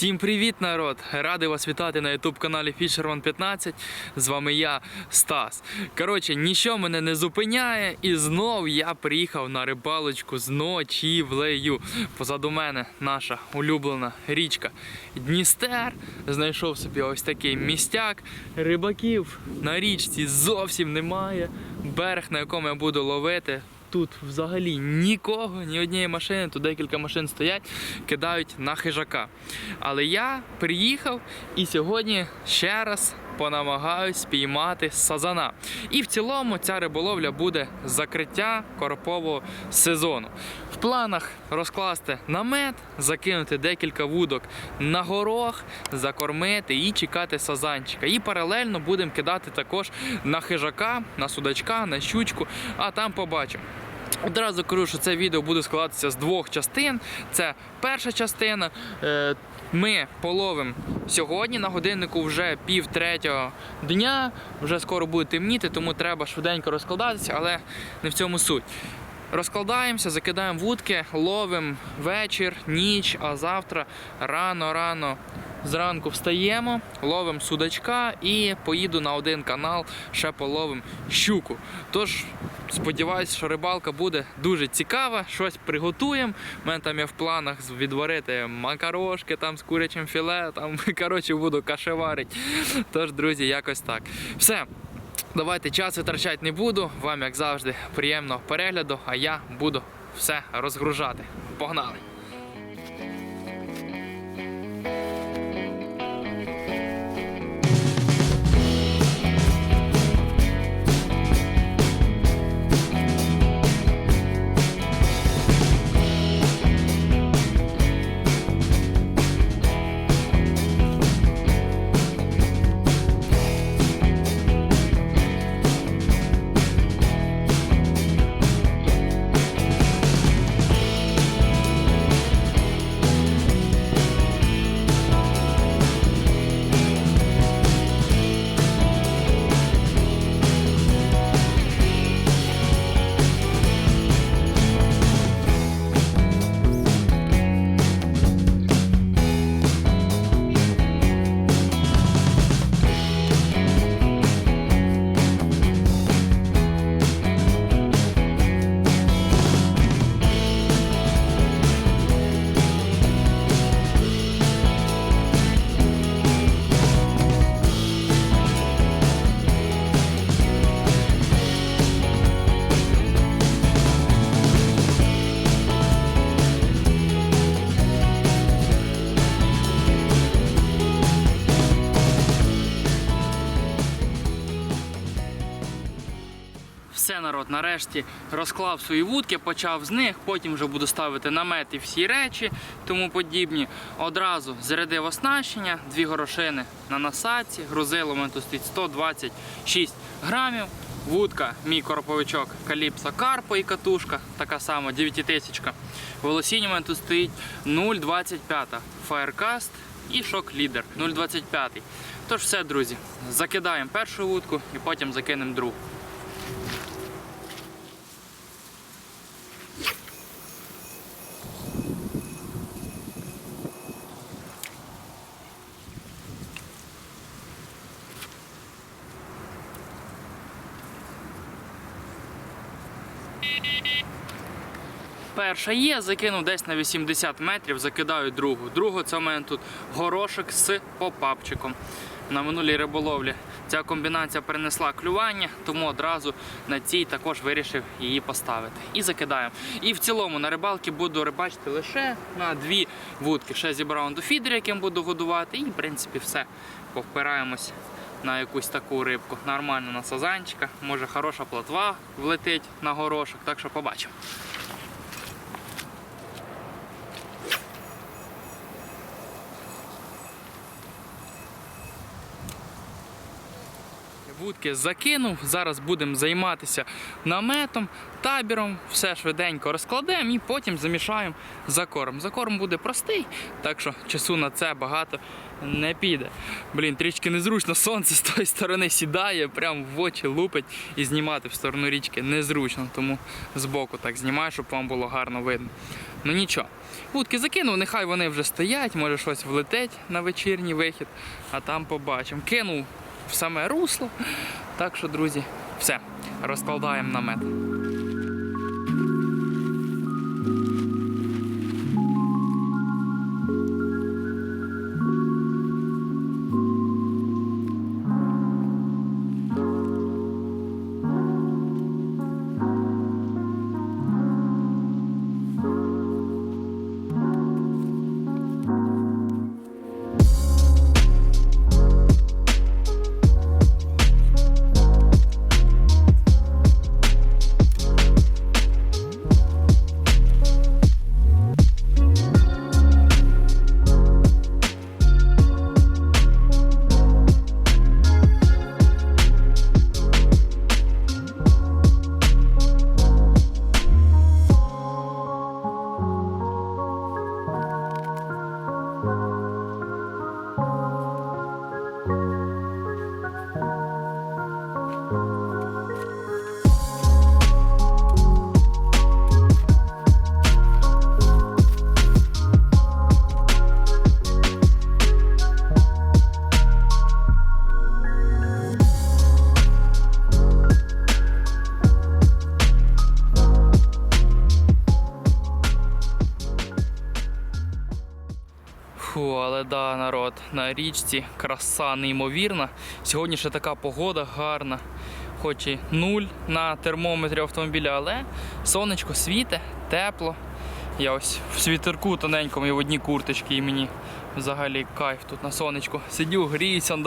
Всім привіт, народ! Радий вас вітати на youtube каналі Fisherman 15. З вами я, Стас. Коротше, нічого мене не зупиняє, і знов я приїхав на рибалочку з ночівлею. Позаду мене наша улюблена річка Дністер. Знайшов собі ось такий містяк. Рибаків на річці зовсім немає. Берег, на якому я буду ловити, Тут взагалі нікого, ні однієї машини, тут декілька машин стоять, кидають на хижака. Але я приїхав і сьогодні ще раз понамагаюсь спіймати сазана. І в цілому ця риболовля буде закриття коропового сезону. В планах розкласти намет, закинути декілька вудок на горох, закормити і чекати сазанчика. І паралельно будемо кидати також на хижака, на судачка, на щучку, а там побачимо. Одразу кажу, що це відео буде складатися з двох частин. Це перша частина. Ми половимо сьогодні на годиннику вже пів третього дня. Вже скоро буде темніти, тому треба швиденько розкладатися, але не в цьому суть. Розкладаємося, закидаємо вудки, ловимо вечір, ніч, а завтра рано-рано зранку встаємо, ловимо судачка і поїду на один канал, ще половимо щуку. Тож сподіваюся, що рибалка буде дуже цікава, щось приготуємо. У мене там є в планах відварити макарошки там з курячим філе, там коротше буду кашеварити. Тож, друзі, якось так. Все. Давайте час витрачати не буду. Вам, як завжди, приємного перегляду, а я буду все розгружати. Погнали! Нарешті розклав свої вудки, почав з них, потім вже буду ставити намет і всі речі, тому подібні. Одразу зарядив оснащення, дві горошини на насадці, грузило мене тут стоїть 126 грамів. Вудка, мій короповичок Каліпсо Карпо і катушка, така сама 9000. Волосіння мене тут стоїть 0,25 Firecast і шок лідер 0,25. Тож все, друзі, закидаємо першу вудку і потім закинемо другу. Перша є, закинув десь на 80 метрів, закидаю другу. Другу це у мене тут горошок з попапчиком. На минулій риболовлі ця комбінація принесла клювання, тому одразу на цій також вирішив її поставити. І закидаємо. І в цілому на рибалки буду рибачити лише на дві вудки. Ще зібрав до фідер, яким буду годувати, і в принципі все. Повпираємось на якусь таку рибку. Нормально на сазанчика. Може хороша плотва влетить на горошок, так що побачимо. Вудки закинув. Зараз будемо займатися наметом, табіром, все швиденько розкладемо і потім замішаємо закорм. Закорм буде простий, так що часу на це багато не піде. Блін, трішки незручно, сонце з тої сторони сідає, прям в очі лупить і знімати в сторону річки незручно, тому збоку так знімаю, щоб вам було гарно видно. Ну нічого. Вудки закинув, нехай вони вже стоять, може щось влетить на вечірній вихід, а там побачимо. Кинув в саме русло. Так що, друзі, все, розкладаємо намет. На річці краса неймовірна. Сьогодні ще така погода гарна, хоч і нуль на термометрі автомобіля, але сонечко світе, тепло. Я ось в світерку тоненькому і в одній курточці, і мені взагалі кайф тут на сонечку. Сидю, гріюся,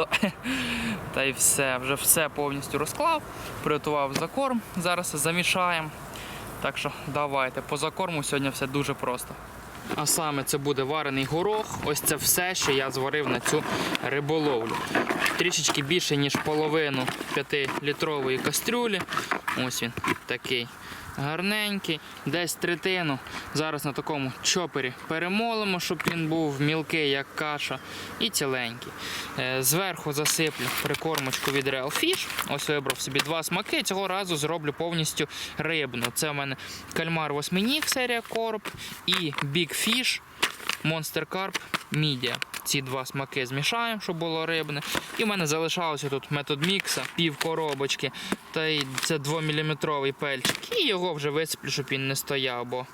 та й все, вже все повністю розклав, приготував закорм, зараз замішаємо. Так що давайте, по закорму сьогодні все дуже просто. А саме це буде варений горох. Ось це все, що я зварив на цю риболовлю. Трішечки більше, ніж половину 5-літрової кастрюлі. Ось він такий гарненький. Десь третину. Зараз на такому чопері перемолимо, щоб він був мілкий, як каша, і ціленький. Е, Зверху засиплю прикормочку від Real Fish. Ось вибрав собі два смаки. Цього разу зроблю повністю рибну. Це в мене кальмар восьминіг серія короб і Big Fish Monster Carp Media. Ці два смаки змішаємо, щоб було рибне. І в мене залишався тут метод мікса, пів коробочки. Та й це 2-мм пельчик. І його вже висиплю, щоб він не стояв, бо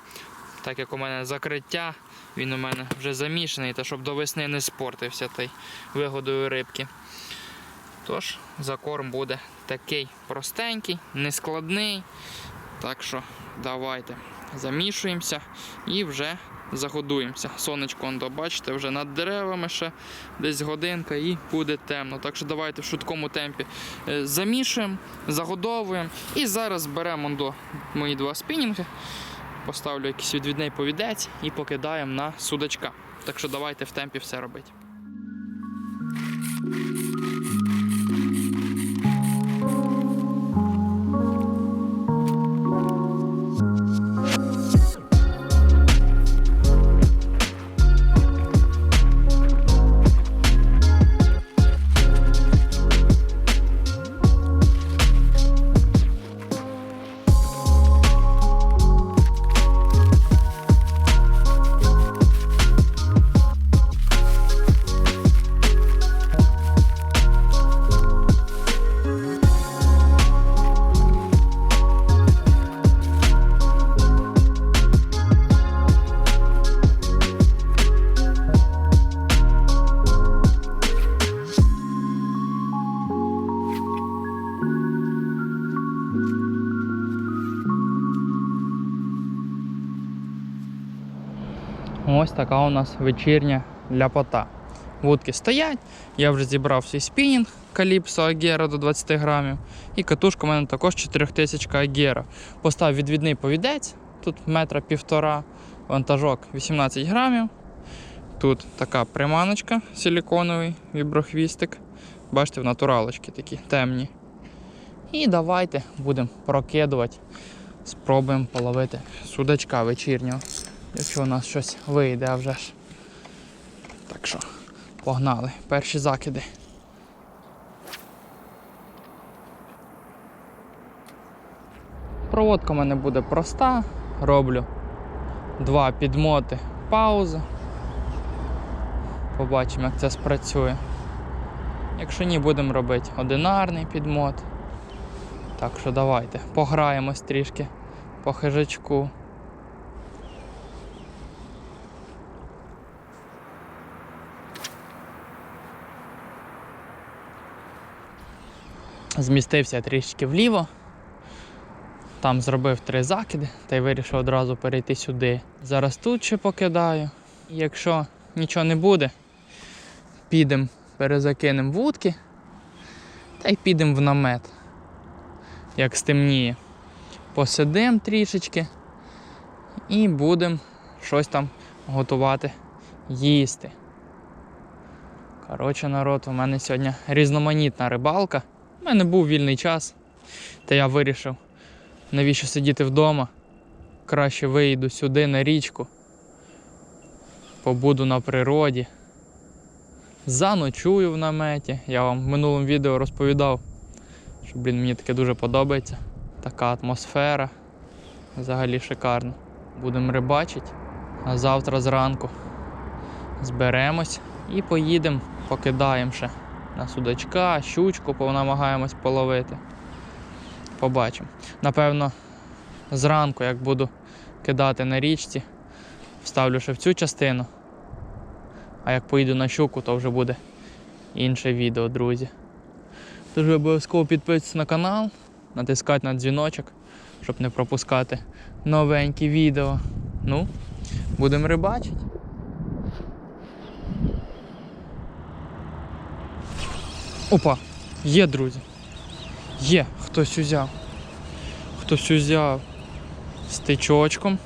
так як у мене закриття, він у мене вже замішаний, та щоб до весни не спортився та й вигодою рибки. Тож, закорм буде такий простенький, нескладний. Так що давайте замішуємося і вже загодуємося. Сонечко, он, бачите, вже над деревами ще десь годинка і буде темно. Так що давайте в швидкому темпі е, замішуємо, загодовуємо. І зараз беремо до мої два спінінги, поставлю якийсь відвідний повідець і покидаємо на судачка. Так що давайте в темпі все робити. Ось така у нас вечірня ляпота. Вудки стоять, я вже зібрав свій спінінг Calypso Agera до 20 грамів. І катушка у мене також 4000 Agera. Поставив відвідний повідець, тут метра півтора, вантажок 18 грамів. Тут така приманочка, силіконовий віброхвістик. Бачите, в натуралочки такі темні. І давайте будемо прокидувати. Спробуємо половити судачка вечірнього. Якщо у нас щось вийде, вже ж. Так що, погнали. Перші закиди. Проводка в мене буде проста. Роблю два підмоти, пауза. Побачимо, як це спрацює. Якщо ні, будемо робити одинарний підмот. Так що давайте пограємось трішки по хижачку. Змістився трішки вліво. Там зробив три закиди та й вирішив одразу перейти сюди. Зараз тут ще покидаю. Якщо нічого не буде, підемо, перезакинемо вудки та й підемо в намет. Як стемніє. Посидимо трішечки і будемо щось там готувати їсти. Коротше, народ, у мене сьогодні різноманітна рибалка. У мене був вільний час, та я вирішив, навіщо сидіти вдома. Краще виїду сюди на річку, побуду на природі, заночую в наметі. Я вам в минулому відео розповідав, що блін, мені таке дуже подобається. Така атмосфера. Взагалі шикарно. Будемо рибачити. А завтра зранку зберемось і поїдемо, покидаємо ще на судачка, щучку понамагаємось половити. Побачимо. Напевно, зранку, як буду кидати на річці, вставлю ще в цю частину. А як поїду на щуку, то вже буде інше відео, друзі. Тож обов'язково підписуйтесь на канал, натискати на дзвіночок, щоб не пропускати новенькі відео. Ну, будемо рибачити. Опа, є, друзі. Є, хтось узяв. Хтось узяв з тичочком.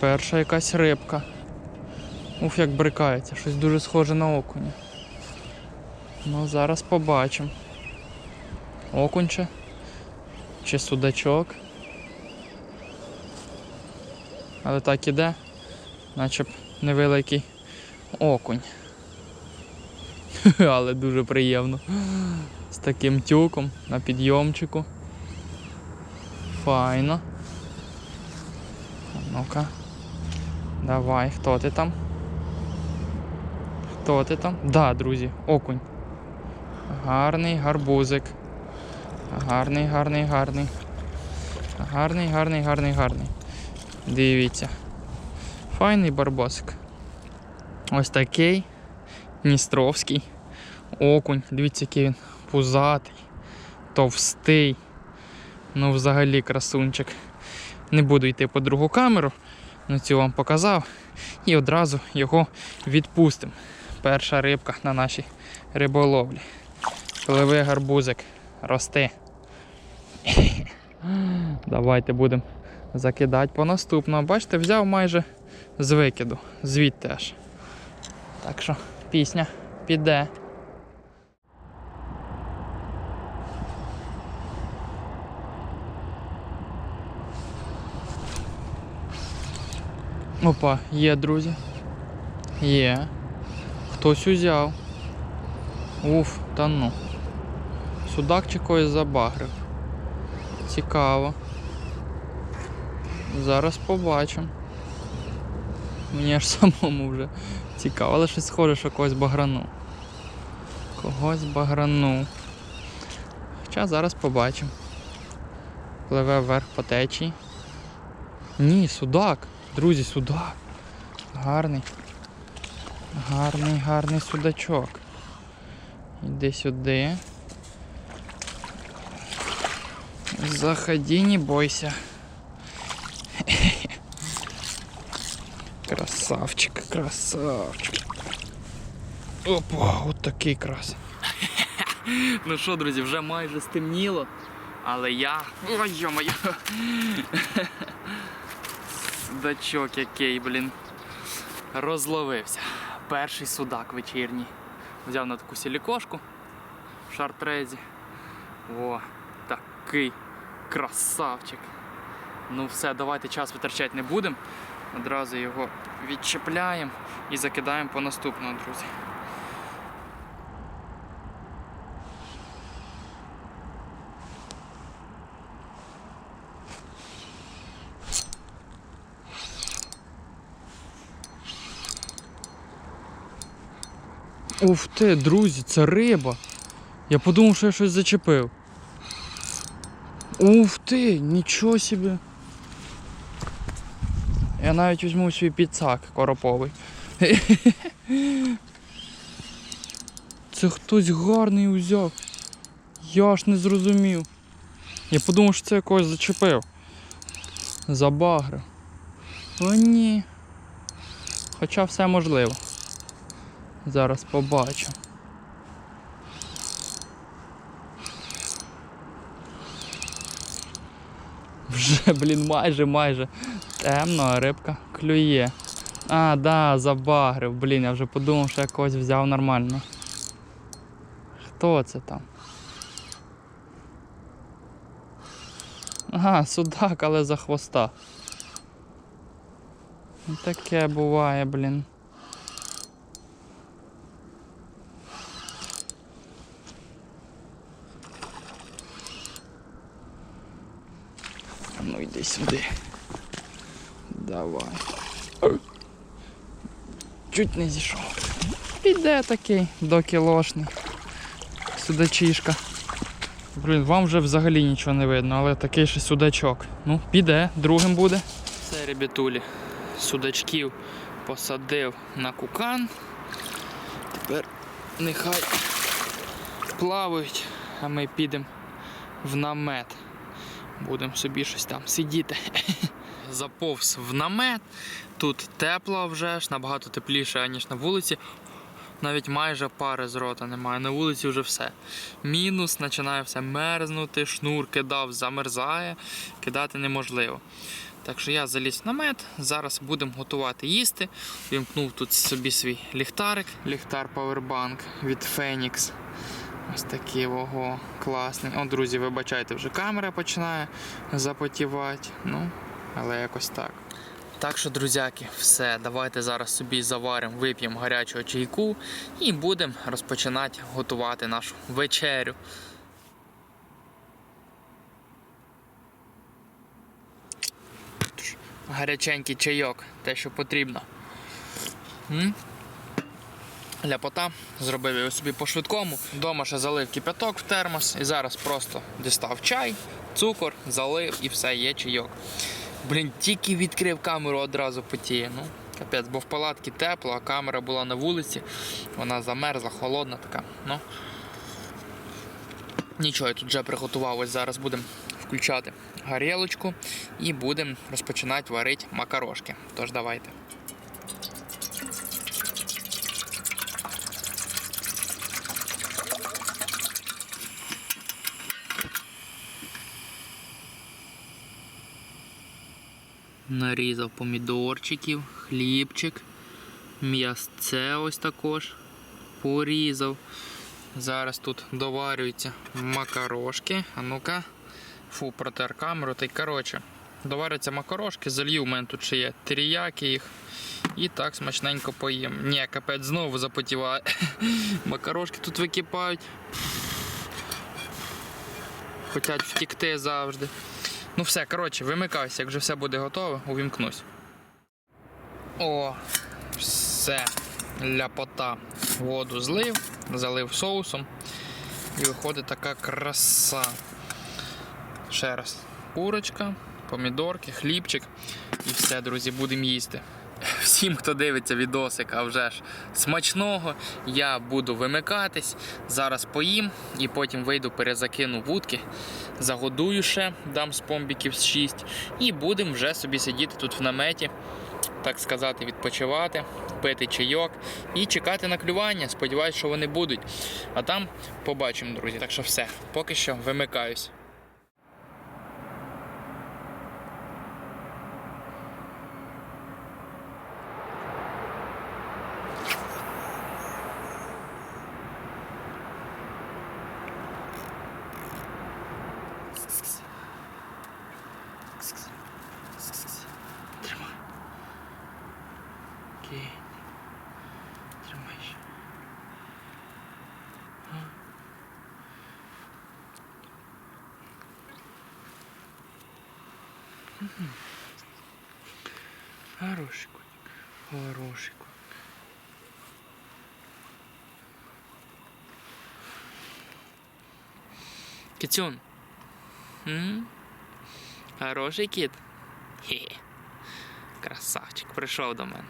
Перша якась рибка. Уф, як брикається, щось дуже схоже на окуня. Ну, зараз побачимо. Окунь чи, чи судачок. Але так іде, наче б невеликий окунь. Але дуже приємно. З таким тюком на підйомчику. Файно. Ну-ка. Давай, хто ти там? Хто ти там? Да, друзі, окунь. Гарний гарбузик. Гарний, гарний, гарний. Гарний, гарний, гарний, гарний. Дивіться. Файний барбосик. Ось такий. Дністровський. Окунь. Дивіться, який він пузатий, товстий. Ну, взагалі красунчик. Не буду йти по другу камеру, ну цю вам показав. І одразу його відпустимо. Перша рибка на нашій риболовлі. Пливе гарбузик. Рости. Давайте будемо закидати по наступному. Бачите, взяв майже з викиду, звідти аж. Так що пісня піде. Опа, є, друзі. Є. Хтось узяв. Уф, та ну. Судак чи когось забагрив. Цікаво. Зараз побачимо. Мені аж самому вже цікаво, але щось схоже, що когось баграну. Когось баграну. Хоча зараз побачимо. Пливе вверх по течії. Ні, судак. Друзі, судак. Гарний. Гарний, гарний судачок. Іди сюди. Заходи, не бойся. Красавчик, красавчик. Опа, от такий крас. ну що, друзі, вже майже стемніло, але я. Ой, йо-моє. Судачок який, блін. Розловився. Перший судак вечірній. Взяв на таку сілікошку в шартрезі. О, такий красавчик. Ну все, давайте час витрачати не будемо. Одразу його відчепляємо і закидаємо по наступному, друзі. Уф ти, друзі, це риба. Я подумав, що я щось зачепив. Уф ти, нічого собі. Я навіть візьму свій підсак короповий. Це хтось гарний узяв. Я ж не зрозумів. Я подумав, що це якогось зачепив. Забагрив. О ні. Хоча все можливо. Зараз побачу. Вже, блін, майже, майже. Темно, а рибка клює. А, да, забагрив. Блін, я вже подумав, що я когось взяв нормально. Хто це там? Ага, судак, але за хвоста. Ну, Таке буває, блін. А Ну йди сюди. Давай. Чуть не зійшов. Піде такий докілошний. Судачишка. Блін, вам вже взагалі нічого не видно, але такий ще судачок. Ну, піде, другим буде. Це ребятулі. Судачків посадив на кукан. Тепер нехай плавають, а ми підемо в намет. Будемо собі щось там сидіти. Заповз в намет. Тут тепло вже ж, набагато тепліше, ніж на вулиці. Навіть майже пари з рота немає. На вулиці вже все. Мінус, починає все мерзнути, шнур кидав, замерзає, кидати неможливо. Так що я заліз в намет, зараз будемо готувати їсти. Вімкнув тут собі свій ліхтарик, ліхтар Powerbank від Phoenix. Ось такий ого, класний. О, друзі, вибачайте, вже камера починає запотівати. Ну, але якось так. Так що, друзяки, все, давайте зараз собі заваримо, вип'ємо гарячого чайку і будемо розпочинати готувати нашу вечерю. Гаряченький чайок, те, що потрібно. М? Ляпота, зробив його собі по-швидкому. Дома ще залив кипяток в термос і зараз просто дістав чай, цукор, залив і все, є чайок. Блін, тільки відкрив камеру одразу потіє. Ну, капець, бо в палатці тепло, а камера була на вулиці, вона замерзла, холодна така. Ну. Нічого, я тут вже приготував. Ось зараз будемо включати горілочку і будемо розпочинати варити макарошки. Тож давайте. Нарізав помідорчиків, хлібчик, м'ясце ось також порізав. Зараз тут доварюються макарошки. А ну-ка, фу, протер камеру. Та й коротше, доваряться макарошки, залью, у мене тут ще є теріяки їх. І так смачненько поїм. Ні, капець знову запотіває. Макарошки тут википають. Хотять втікти завжди. Ну все, коротше, вимикаюся, як вже все буде готове, увімкнусь. О, все. Ляпота. Воду злив, залив соусом. І виходить така краса. Ще раз. Курочка, помідорки, хлібчик. І все, друзі, будемо їсти. Всім, хто дивиться відосик, а вже ж смачного, я буду вимикатись. Зараз поїм і потім вийду, перезакину вудки, загодую ще, дам з помбіків 6 і будемо вже собі сидіти тут в наметі, так сказати, відпочивати, пити чайок і чекати на клювання. Сподіваюсь, що вони будуть. А там побачимо, друзі. Так що все, поки що вимикаюсь. Окей. Тримай ще. А. Мгм. Хороший котик. Хороший котик. Китюн. М? Хороший кіт. Хе-хе. Красавчик, прийшов до мене.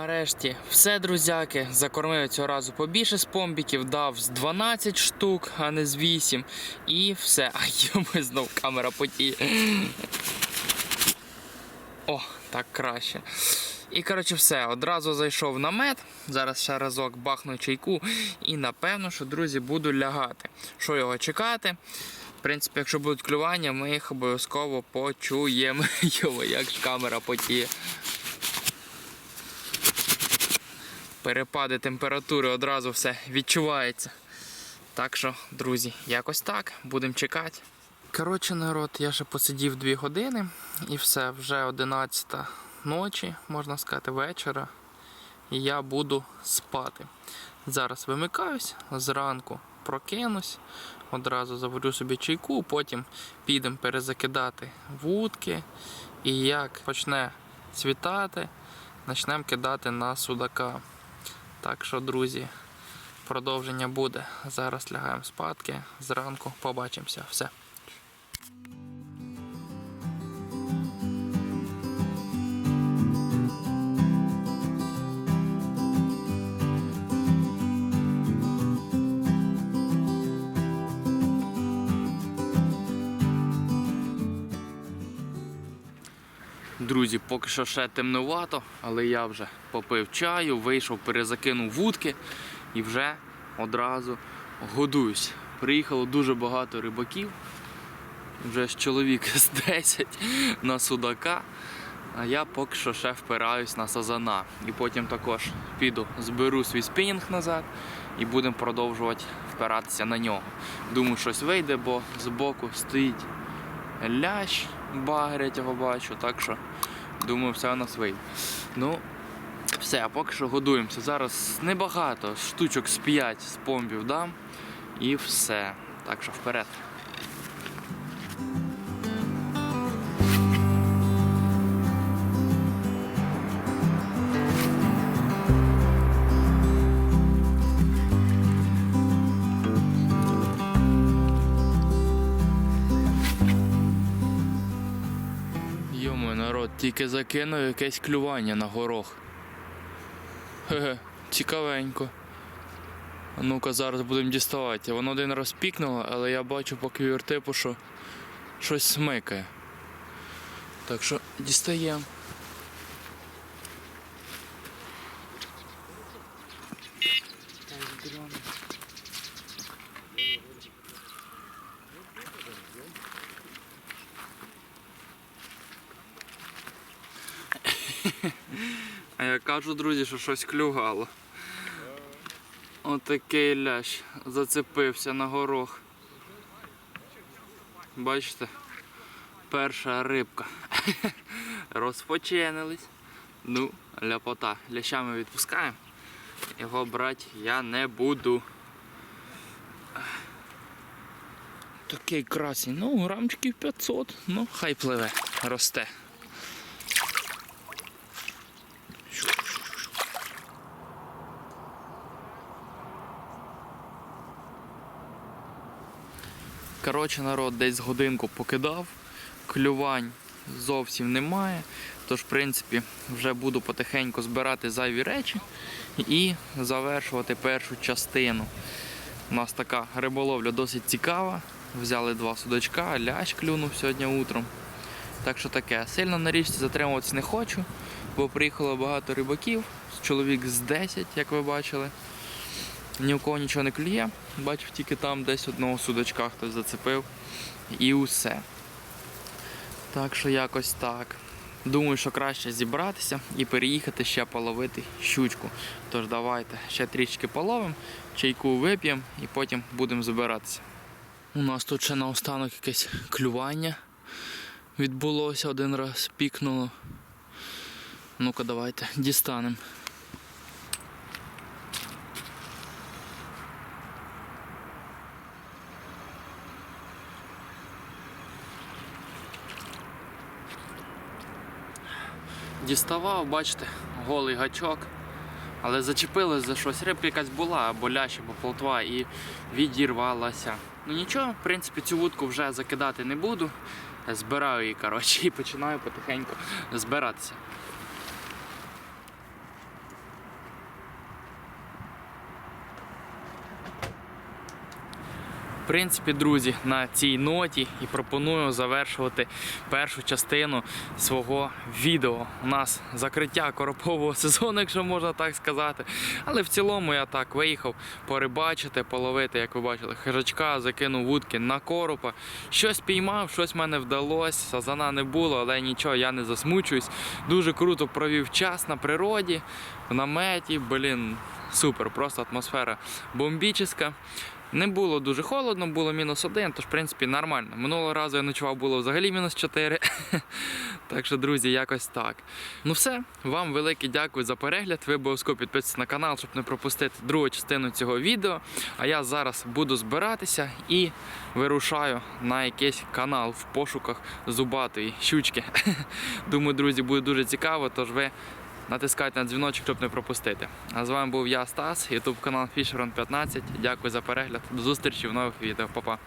Нарешті все, друзяки, закормив цього разу побільше з помбіків, дав з 12 штук, а не з 8. І все. А йому знов камера потіє. О, так краще. І коротше все, одразу зайшов на мед. Зараз ще разок бахну чайку. І напевно, що друзі буду лягати. Що його чекати? В принципі, якщо будуть клювання, ми їх обов'язково почуємо. Його, як ж камера потіє. Перепади температури одразу все відчувається. Так що, друзі, якось так, будемо чекати. Коротше, народ, я ще посидів 2 години і все, вже 11 ночі, можна сказати, вечора. І я буду спати. Зараз вимикаюсь, зранку прокинусь, одразу заварю собі чайку, потім підемо перезакидати вудки. І як почне світати, почнемо кидати на судака. Так що, друзі, продовження буде. Зараз лягаємо спадки. Зранку побачимося. Все. Друзі, поки що ще темнувато, але я вже попив чаю, вийшов, перезакинув вудки і вже одразу годуюсь. Приїхало дуже багато рибаків, вже з чоловік з 10 на судака. А я поки що ще впираюсь на сазана. І потім також піду, зберу свій спінінг назад і будемо продовжувати впиратися на нього. Думаю, щось вийде, бо збоку стоїть лящ, багрять його бачу, так що думаю, все у нас вийде. Ну, все, а поки що годуємося. Зараз небагато, штучок з 5 з помбів дам і все. Так що вперед. Тільки закинув якесь клювання на горох. Хе-хе, цікавенько. Ну-ка зараз будемо діставати. Воно один раз пікнуло, але я бачу по квіртипу, що щось смикає. Так що дістаємо. А я кажу, друзі, що щось клюгало. Отакий лящ зацепився на горох. Бачите? Перша рибка. Розпочинились. Ну, ляпота. Лящами відпускаємо. Його брати я не буду. Такий красень. Ну, грамчиків 500. Ну, хай пливе, росте. Коротше, народ десь годинку покидав, клювань зовсім немає. Тож, в принципі, вже буду потихеньку збирати зайві речі і завершувати першу частину. У нас така риболовля досить цікава. Взяли два судочка, лящ клюнув сьогодні утром. Так що таке, сильно на річці затримуватися не хочу, бо приїхало багато рибаків, чоловік з 10, як ви бачили. Ні у кого нічого не клює. Бачив тільки там десь одного судочка хтось зацепив. І усе. Так що якось так. Думаю, що краще зібратися і переїхати ще половити щучку. Тож давайте ще трішки половимо, чайку вип'ємо і потім будемо збиратися. У нас тут ще наостанок якесь клювання відбулося один раз, пікнуло. Ну-ка, давайте дістанемо. Діставав, бачите, голий гачок. Але зачепилось за щось. Рибка якась була, або лящ, або плотва, і відірвалася. Ну нічого, в принципі, цю вудку вже закидати не буду. Збираю її, коротше, і починаю потихеньку збиратися. Принципі, друзі, на цій ноті і пропоную завершувати першу частину свого відео. У нас закриття коропового сезону, якщо можна так сказати. Але в цілому я так виїхав порибачити, половити, як ви бачили, хижачка, закинув вудки на коропа. Щось піймав, щось в мене вдалося. Сазана не було, але нічого, я не засмучуюсь. Дуже круто провів час на природі, в наметі. Блін, супер, просто атмосфера бомбічна. Не було дуже холодно, було мінус один, тож в принципі нормально. Минулого разу я ночував, було взагалі мінус 4. так що, друзі, якось так. Ну все, вам велике дякую за перегляд. Ви обов'язково підписуйтесь на канал, щоб не пропустити другу частину цього відео. А я зараз буду збиратися і вирушаю на якийсь канал в пошуках зубатої щучки. Думаю, друзі, буде дуже цікаво, тож ви натискайте на дзвіночок, щоб не пропустити. А з вами був я, Стас, ютуб канал Fisheron 15. Дякую за перегляд. До зустрічі в нових відео. Па-па.